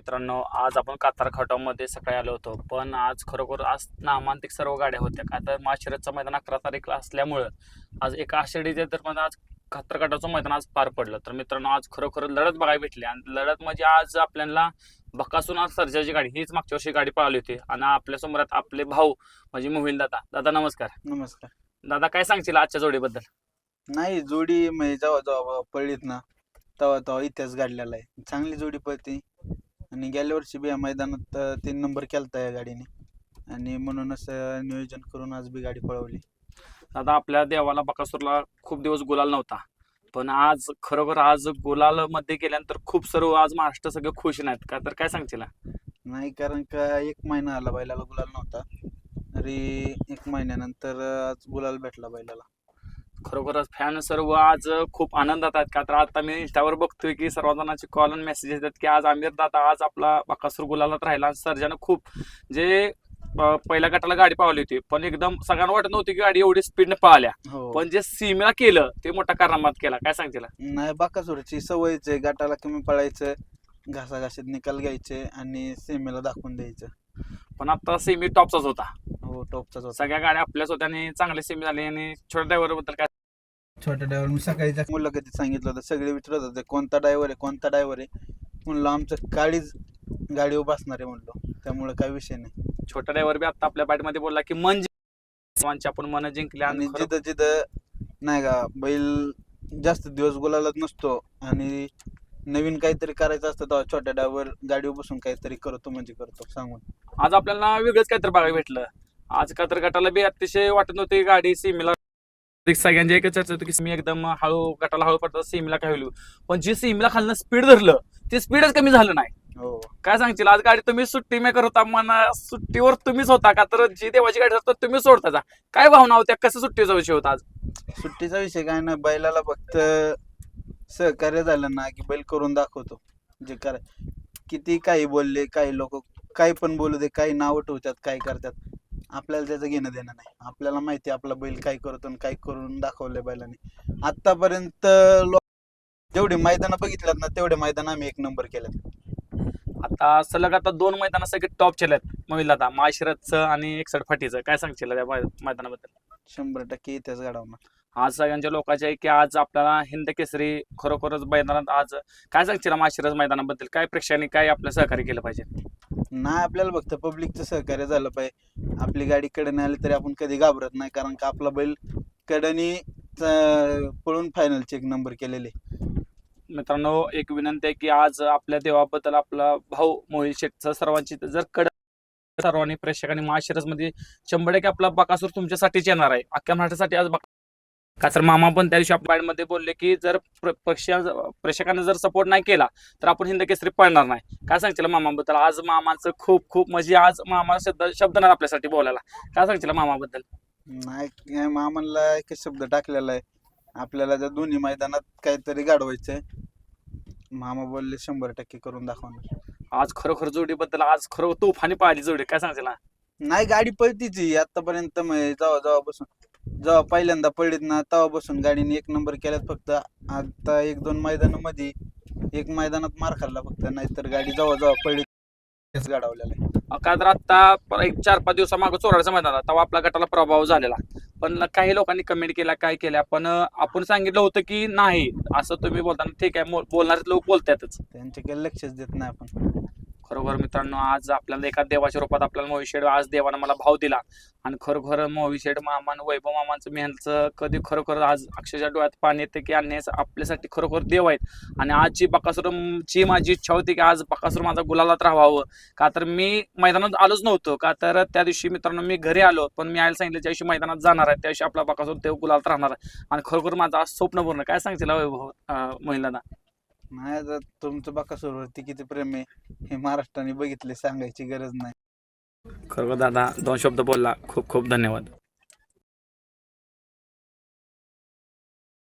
मित्रांनो आज आपण कातार खटावमध्ये सकाळी आलो होतो. पण आज खरोखर आज नामांतिक सर्व गाड्या होत्या. का तर माशिरतचं मैदान अकरा तारीखला असल्यामुळं आज एका आषाढीच्या दरम्यान आज कातार खटावचं मैदान आज पार पडलं. तर मित्रांनो आज खरोखर लढत बघायला भेटली. आणि लढत म्हणजे आज आपल्याला बकासून आज सर्जाची गाडी हीच मागच्या वर्षी गाडी पळाली होती. आणि आपल्या समोरात आपले भाऊ म्हणजे मोहिल दादा. दादा नमस्कार. नमस्कार. दादा काय सांगशील आजच्या जोडीबद्दल? नाही जोडी म्हणजे जेव्हा जेव्हा पडलीत ना तेव्हा तेव्हा इतिहास घडलेला आहे. चांगली जोडी पळते. आणि गेल्या वर्षी बी या मैदानात अं, तीन नंबर केलता या गाडीने. आणि म्हणूनच अं, नियोजन करून आज बी गाडी पळवली. दादा आपल्या देवाला बकासूरला खूप दिवस गुलाल नव्हता. पण आज खरोखर आज गुलाल मध्ये गेल्यानंतर खूप सर्व आज महाराष्ट्र सगळे खुश नाहीत का? तर काय सांगशील? नाही कारण का एक महिना आला बैलाला गुलाल नव्हता. तरी एक महिन्यानंतर अं, आज गुलाल भेटला बैलाला. खरोखरच फॅन सर्व आज खूप आनंदात आहेत. का तर आता मी इंस्टावर बघतोय की सर्व जणांचे कॉल आणि मेसेज येतात की आज आमिर दादा आज आपला बकासूर गुलालात राहिला. आणि सर्जानं खूप जे पहिल्या गटाला गाडी पावली होती. पण एकदम सगळ्यांना वाटत नव्हती की गाडी एवढी स्पीडने पळाल्या. हो. पण जे सीमेला केलं ते मोठा कारनामात केला. काय सांगशील नाही बाकासुरची सवयच आहे गाठाला कमी पळायचं घासाघाशीत निकाल घ्यायचे आणि सेमीला दाखवून द्यायचं. पण आता सेमी टॉपचाच होता. हो टॉपचाच होता. सगळ्या गाड्या आपल्याच होत्या आणि चांगले सेमी झाले. आणि छोट्या ड्रायव्हरबद्दल काय छोट्या ड्रायव्हर मी सकाळीच्या मुलाखतीत सांगितलं होतं सगळे विचारत होते कोणता ड्रायव्हर आहे? कोणता ड्रायव्हर आहे? म्हणलं आमचं काळीच गाडीवर बसणार आहे म्हणलो. त्यामुळे काही विषय नाही. छोटा ड्रायव्हर बी आता आपल्या मध्ये बोलला की मन जिंक- सर्वांची आपण मन जिंकले आणि आणि खरं- जिथं जिथं नाही का बैल जास्त दिवस गुलालात नसतो आणि नवीन काहीतरी करायचं असतं तेव्हा छोट्या ड्रायव्हर गाडीवर बसून काहीतरी करतो म्हणजे करतो सांगून. आज आपल्याला वेगळंच काहीतरी बघायला भेटलं. आज का तर गटाला बी अतिशय वाटत नव्हती गाडी सीमेला सगळ्यांची एकच चर्चा होती की मी एकदम हळू गटाला हळू पडतात सीमेला काय होईल? पण जी सीमेला खालनं स्पीड धरलं ते स्पीडच कमी झालं नाही. हो. काय सांगशील? आज गाडी तुम्ही सुट्टी मेकर होता मना सुट्टीवर तुम्हीच होता का? तर जी देवाची गाडी असतात तुम्ही सोडता जा. काय भावना होत्या? कसं सुट्टीचा विषय होता आज? सुट्टीचा विषय काय ना बैलाला फक्त सहकार्य झालं ना की बैल करून दाखवतो. जे करा किती काही बोलले काही लोक काही पण बोलू दे काही नाव ठेवतात काय करतात. आपल्याला त्याचं घेणं देणं नाही. आपल्याला माहिती आपला बैल काय करतो आणि काय करून दाखवलंय बैलाने. आतापर्यंत जेवढे मैदान बघितल्यात ना तेवढे मैदान आम्ही एक नंबर केल्यात. आता सलग आता दोन मैदान सगळे टॉपचे आहेत. महिला आता माशिरतचं आणि एकसठ फाटीचं. काय सांगशील त्या मै- मैदानाबद्दल? शंभर टक्के इतिहास घडवणार. आज सगळ्यांच्या लोकांचे आहे की आज आपल्याला हिंद केसरी खरोखरच मैदानात आज काय सांगशील माशिरस मैदानाबद्दल? काय प्रेक्षकांनी काय आपलं सहकार्य केलं पाहिजे? नाही आपल्याला फक्त पब्लिकचं सहकार्य झालं पाहिजे. आपली गाडी कडे आली तरी आपण कधी घाबरत नाही कारण का आपला बैल कडनी पळून फायनलचे एक नंबर केलेले. मित्रांनो एक विनंती आहे की आज आपल्या देवाबद्दल आपला भाऊ मोहित शेठचा सर्वांची जर कड सर्वांनी प्रेक्षकांनी महाशिरसमध्ये शंभर टक्के आपला बकासूर तुमच्यासाठीच येणार आहे. अख्ख्या महाराष्ट्रासाठी आज का तर मामा पण त्या दिवशी आपल्या मध्ये बोलले की जर प्रेक्षक प्रेक्षकांनी जर सपोर्ट नाही केला तर आपण हिंद केसरी पळणार नाही. काय सांगशील मामाबद्दल? आज मामाचं खूप खूप म्हणजे आज मामा शब्द शब्द नाही आपल्यासाठी बोलायला. काय सांगशील मामाबद्दल? नाही मामाला एकच शब्द टाकलेला आहे. आपल्याला जर दोन्ही मैदानात काहीतरी गाडवायचंय मामा बोलले शंभर टक्के करून दाखवणार. आज खरोखर जोडीबद्दल आज खरं तुफानी पाहिली जोडी. काय सांगशील हा? नाही गाडी पळतीची आतापर्यंत जेव्हा जेव्हा बसून. जेव्हा पहिल्यांदा पडलीत ना तेव्हा बसून गाडीने एक नंबर केल्यात फक्त. आता एक दोन मैदानामध्ये एक मैदानात मार खाल्ला फक्त नाहीतर गाडी जेव्हा जेव्हा पडली तेच गाडवलेला आहे. आता एक चार पाच दिवसामागं चोराचं मैदान आला, तेव्हा आपल्या गटाला प्रभाव झालेला. पण काही लोकांनी कमेंट केला काय केल्या पण आपण सांगितलं होतं की नाही. असं तुम्ही बोलताना ठीक आहे बोलणारे लोक बोलतातच. त्यांच्याकडे लक्षच देत नाही आपण. खरोखर मित्रांनो आज आपल्याला एका देवाच्या रूपात आपल्याला मोहिशेड आज देवानं मला भाव दिला. आणि खरोखर मोहिशेड मामा वैभव मामांचं मी कधी खरोखर आज अक्षरशः डोळ्यात पाणी येते की अन्याय आपल्यासाठी खरोखर देव आहेत. आणि आजची बकासूरची माझी इच्छा होती की आज बकासूर माझा गुलालात राहावं. का तर मी मैदानात आलोच नव्हतो. का तर त्या दिवशी मित्रांनो मी घरी आलो. पण मी आयला सांगितलं ज्या दिवशी मैदानात जाणार आहे त्या दिवशी आपला बकासूर देव गुलालात राहणार आहे. आणि खरोखर माझं आज स्वप्न पूर्ण. काय सांगतील हो वैभव महिलांना नाही आता तुमचं बाकासोरवरती किती प्रेम आहे हे महाराष्ट्राने बघितले सांगायची गरज नाही. खरं दादा दोन शब्द बोलला. खूप खूप धन्यवाद.